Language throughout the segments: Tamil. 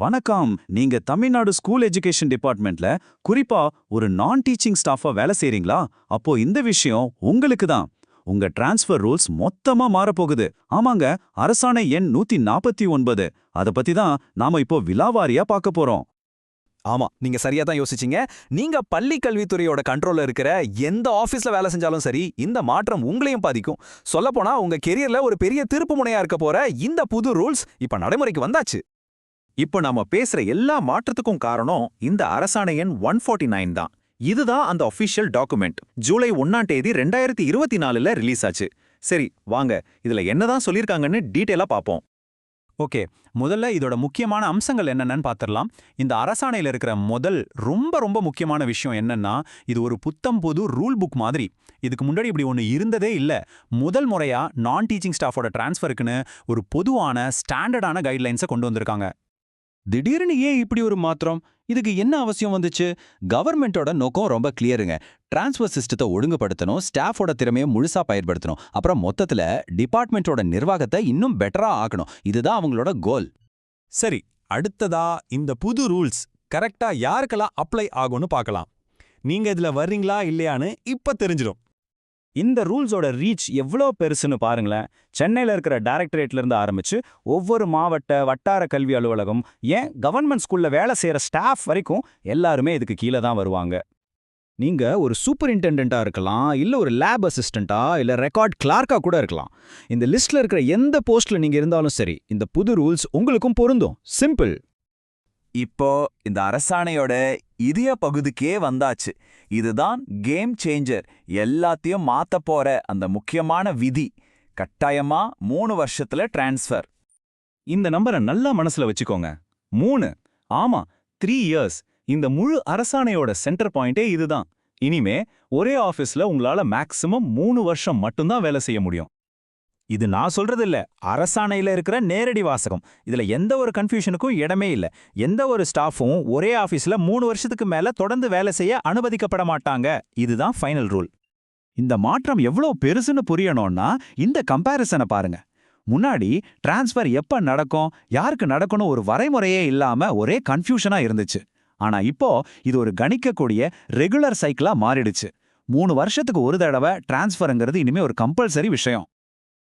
வணக்கம். நீங்க தமிழ்நாடு ஸ்கூல் எஜுகேஷன் டிபார்ட்மெண்ட்ல குறிப்பா ஒரு நான் டீச்சிங் ஸ்டாஃபா வேலை செய்றீங்களா? அப்போ இந்த விஷயம் உங்களுக்கு தான். உங்க டிரான்ஸ்ஃபர் ரூல்ஸ் மொத்தமா மாறப்போகுது. ஆமாங்க அரசாணை எண் நூத்தி நாற்பத்தி ஒன்பது. அத பத்தி தான் நாம இப்போ விலாவாரியா பார்க்க போறோம். ஆமா நீங்க சரியா தான் யோசிச்சீங்க. நீங்க பள்ளி கல்வித்துறையோட கண்ட்ரோல்ல இருக்கிற எந்த ஆபீஸ்ல வேலை செஞ்சாலும் சரி இந்த மாற்றம் உங்களையும் பாதிக்கும். சொல்லப்போனா உங்க கெரியர்ல ஒரு பெரிய திருப்பு முனையா இருக்க போற இந்த புது ரூல்ஸ் இப்ப நடைமுறைக்கு வந்தாச்சு. இப்போ நாம பேசுற எல்லா மாற்றத்துக்கும் காரணம் இந்த அரசாணை எண் ஒன் ஃபார்ட்டி நைன் தான். இதுதான் அந்த அஃபிஷியல் டாக்குமெண்ட் ஜூலை ஒன்னாம் தேதி ரெண்டாயிரத்தி இருபத்தி நாலுல ரிலீஸ் ஆச்சு. சரி வாங்க. இதுல என்னதான் சொல்லியிருக்காங்கன்னு டீட்டெயிலா பாப்போம் ஓகே முதல்ல இதோட முக்கியமான அம்சங்கள் என்னென்னு பார்த்துடலாம். இந்த அரசாணையில் இருக்கிற முதல் ரொம்ப ரொம்ப முக்கியமான விஷயம் என்னன்னா இது ஒரு புத்தம் புது ரூல் புக் மாதிரி. இதுக்கு முன்னாடி இப்படி ஒன்று இருந்ததே இல்லை. முதல் முறையா நான் டீச்சிங் ஸ்டாஃபோட டிரான்ஸ்ஃபருக்குன்னு ஒரு பொதுவான ஸ்டாண்டர்டான கைட்லைன்ஸை கொண்டு வந்திருக்காங்க. திடீர்னு ஏன் இப்படி ஒரு மாத்திரம்? இதுக்கு என்ன அவசியம் வந்துச்சு? கவர்மெண்டோட நோக்கம் ரொம்ப கிளியருங்க டிரான்ஸ்ஃபர் சிஸ்டத்தை ஒழுங்குபடுத்தணும் ஸ்டாஃபோட திறமையை முழுசா பயன்படுத்தணும். அப்புறம் மொத்தத்துல டிபார்ட்மெண்ட்டோட நிர்வாகத்தை இன்னும் பெட்டரா ஆக்கணும். இதுதான் அவங்களோட கோல் சரி அடுத்ததா இந்த புது ரூல்ஸ் கரெக்டா யாருக்கெல்லாம் அப்ளை ஆகும்னு பார்க்கலாம். நீங்க இதுல வர்றீங்களா இல்லையான்னு இப்ப தெரிஞ்சிடும். இந்த ரூல்ஸோட ரீச் எவ்வளோ பெருசுன்னு பாருங்களேன். சென்னையில் இருக்கிற டைரக்டரேட்ல இருந்து ஆரம்பிச்சு ஒவ்வொரு மாவட்ட வட்டார கல்வி அலுவலகம் ஏன் கவர்மெண்ட் ஸ்கூல்ல வேலை செய்கிற ஸ்டாஃப் வரைக்கும் எல்லாருமே இதுக்கு கீழே தான் வருவாங்க. நீங்க ஒரு சூப்பரிண்டெண்டா இருக்கலாம் இல்ல ஒரு லேப் அசிஸ்டண்ட்டாக இல்ல ரெக்கார்ட் கிளார்க்கா கூட இருக்கலாம். இந்த லிஸ்ட்ல இருக்கிற எந்த போஸ்ட்ல நீங்க இருந்தாலும் சரி இந்த புது ரூல்ஸ் உங்களுக்கும் பொருந்தும். சிம்பிள். இப்போ இந்த அரசாணையோட இதய பகுதிக்கே வந்தாச்சு. இதுதான் கேம் சேஞ்சர் எல்லாத்தையும் மாத்த போற அந்த முக்கியமான விதி. கட்டாயமா மூணு வருஷத்துல டிரான்ஸ்ஃபர் இந்த நம்பரை நல்லா மனசுல வச்சுக்கோங்க. மூணு. ஆமா த்ரீ இயர்ஸ் இந்த முழு அரசாணையோட சென்டர் பாயிண்டே இதுதான். இனிமே ஒரே ஆஃபீஸ்ல உங்களால மேக்சிமம் மூணு வருஷம் மட்டும்தான் வேலை செய்ய முடியும். இது நான் சொல்றது இல்ல அரசாணையில இருக்கிற நேரடி வாசகம். இதுல எந்த ஒரு கன்ஃபியூஷனுக்கும் இடமே இல்ல. எந்த ஒரு ஸ்டாஃபும் ஒரே ஆபீஸ்ல மூணு வருஷத்துக்கு மேல தொடர்ந்து வேலை செய்ய அனுமதிக்கப்பட மாட்டாங்க. இதுதான் ஃபைனல் ரூல் இந்த மாற்றம் எவ்வளவு பெருசுன்னு புரியணும்னா இந்த கம்பேரிசனை பாருங்க. முன்னாடி டிரான்ஸ்ஃபர் எப்ப நடக்கும் யாருக்கு நடக்கணும் ஒரு வரைமுறையே இல்லாம ஒரே கன்ஃபியூஷனா இருந்துச்சு. ஆனா இப்போ இது ஒரு கணிக்கக்கூடிய ரெகுலர் சைக்கிளா மாறிடுச்சு. மூணு வருஷத்துக்கு ஒரு தடவை டிரான்ஸ்ஃபருங்கிறது இனிமே ஒரு கம்பல்சரி விஷயம்.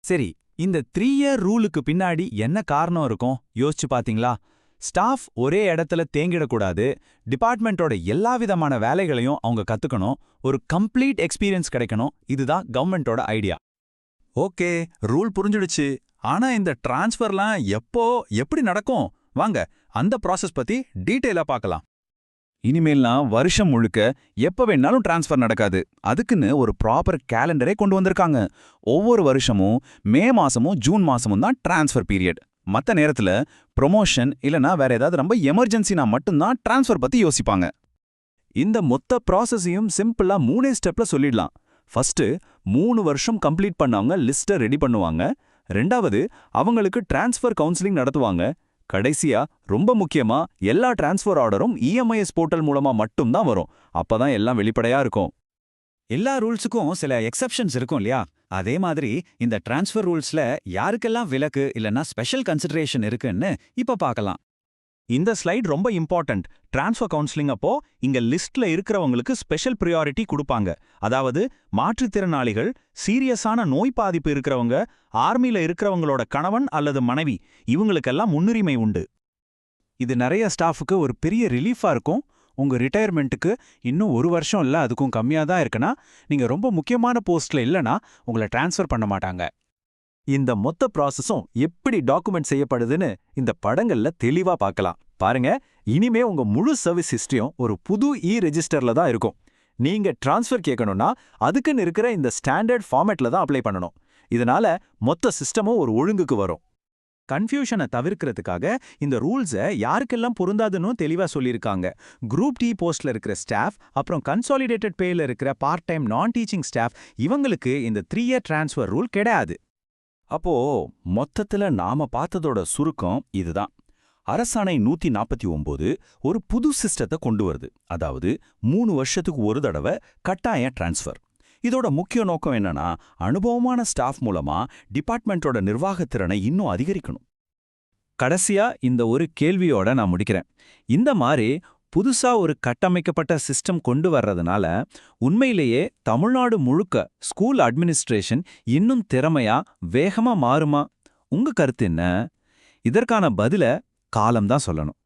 சரி இந்த த்ரீ இயர் ரூலுக்கு பின்னாடி என்ன காரணம் இருக்கும்? யோசிச்சு பாத்தீங்களா? ஸ்டாஃப் ஒரே இடத்துல தேங்கிடக்கூடாது. டிபார்ட்மெண்ட்டோட எல்லா விதமான வேலைகளையும் அவங்க கத்துக்கணும். ஒரு கம்ப்ளீட் எக்ஸ்பீரியன்ஸ் கிடைக்கணும். இதுதான் கவர்மெண்ட்டோட ஐடியா ஓகே ரூல் புரிஞ்சிடுச்சு. ஆனா இந்த டிரான்ஸ்ஃபர்லாம் எப்போ எப்படி நடக்கும்? வாங்க அந்த ப்ராசஸ் பத்தி டீட்டெயிலா பார்க்கலாம் இனிமேல்லாம் வருஷம் முழுக்க எப்ப வேணாலும் டிரான்ஸ்ஃபர் நடக்காது. அதுக்குன்னு ஒரு ப்ராப்பர் கேலண்டரே கொண்டு வந்திருக்காங்க. ஒவ்வொரு வருஷமும் மே மாசமும் ஜூன் மாசமும் தான் டிரான்ஸ்ஃபர் பீரியட் மத்த நேரத்துல ப்ரொமோஷன் இல்லனா வேற ஏதாவது ரொம்ப எமர்ஜென்சினா மட்டும்தான் டிரான்ஸ்ஃபர் பத்தி யோசிப்பாங்க. இந்த மொத்த ப்ராசஸையும் சிம்பிளா மூணே ஸ்டெப்ல சொல்லிடலாம். ஃபர்ஸ்ட் மூணு வருஷம் கம்ப்ளீட் பண்ணவங்க லிஸ்ட்டை ரெடி பண்ணுவாங்க. ரெண்டாவது அவங்களுக்கு டிரான்ஸ்ஃபர் கவுன்சிலிங் நடத்துவாங்க. கடைசியா ரொம்ப முக்கியமா எல்லா டிரான்ஸ்ஃபர் ஆர்டரும் இஎம்ஐஎஸ் போர்ட்டல் மூலமா மட்டும்தான் வரும். அப்பதான் எல்லாம் வெளிப்படையா இருக்கும். எல்லா ரூல்ஸுக்கும் சில எக்ஸெப்ஷன்ஸ் இருக்கும் இல்லையா? அதே மாதிரி இந்த டிரான்ஸ்ஃபர் ரூல்ஸ்ல யாருக்கெல்லாம் விலக்கு இல்லனா ஸ்பெஷல் கன்சிடரேஷன் இருக்குன்னு இப்ப பார்க்கலாம். இந்த ஸ்லைட் ரொம்ப இம்பார்ட்டன்ட். டிரான்ஸ்ஃபர் கவுன்சிலிங் அப்போ இங்க லிஸ்ட்ல இருக்கிறவங்களுக்கு ஸ்பெஷல் ப்ரியாரிட்டி கொடுப்பாங்க. அதாவது மாற்றுத்திறனாளிகள் சீரியஸான நோய் பாதிப்பு இருக்கிறவங்க ஆர்மில இருக்கிறவங்களோட கணவன் அல்லது மனைவி இவங்களுக்கெல்லாம் முன்னுரிமை உண்டு. இது நிறைய ஸ்டாஃபுக்கு ஒரு பெரிய ரிலீஃபா இருக்கும். உங்க ரிட்டையர்மெண்ட்டுக்கு இன்னும் ஒரு வருஷம் இல்ல அதுக்கும் கம்மியா தான் இருக்குன்னா நீங்க ரொம்ப முக்கியமான போஸ்ட்ல இல்லனா உங்களை டிரான்ஸ்ஃபர் பண்ண மாட்டாங்க. இந்த மொத்த ப்ராசஸும் எப்படி டாக்குமெண்ட் செய்யப்படுதுன்னு இந்த படங்கள்ல தெளிவா பார்க்கலாம். பாருங்க இனிமே உங்க முழு சர்வீஸ் ஹிஸ்டரியும் ஒரு புது இ ரெஜிஸ்டர்ல தான் இருக்கும். நீங்க டிரான்ஸ்ஃபர் கேட்கணும்னா அதுக்குன்னு இருக்கிற இந்த ஸ்டாண்டர்ட் ஃபார்மேட்ல தான் அப்ளை பண்ணணும். இதனால மொத்த சிஸ்டமும் ஒரு ஒழுங்குக்கு வரும். கன்ஃபியூஷனை தவிர்க்கிறதுக்காக இந்த ரூல்ஸை யாருக்கெல்லாம் பொருந்தாதுன்னு தெளிவா சொல்லியிருக்காங்க. குரூப் டி போஸ்ட்ல இருக்கிற ஸ்டாஃப் அப்புறம் கன்சாலிடேட்டட் பேல இருக்கிற பார்ட் டைம் நான் டீச்சிங் ஸ்டாஃப் இவங்களுக்கு இந்த த்ரீ இயர் டிரான்ஸ்ஃபர் ரூல் கிடையாது. அப்போ மொத்தத்துல நாம பார்த்ததோட சுருக்கம் இதுதான். அரசாணை நூத்தி நாற்பத்தி ஒன்பது ஒரு புது சிஸ்டத்தை கொண்டு வருது. அதாவது மூணு வருஷத்துக்கு ஒரு தடவை கட்டாய டிரான்ஸ்ஃபர். இதோட முக்கிய நோக்கம் என்னன்னா அனுபவமான ஸ்டாஃப் மூலமா டிபார்ட்மெண்ட்டோட நிர்வாகத்திறனை இன்னும் அதிகரிக்கணும். கடைசியா இந்த ஒரு கேள்வியோட நான் முடிக்கிறேன். இந்த மாதிரி புதுசா ஒரு கட்டமைக்கப்பட்ட சிஸ்டம் கொண்டு வர்றதுனால உண்மையிலேயே தமிழ்நாடு முழுக்க ஸ்கூல் அட்மினிஸ்ட்ரேஷன் இன்னும் திறமையா வேகமா மாறுமா? உங்க கருத்து என்ன? இதற்கான பதில காலம்தான் சொல்லணும்.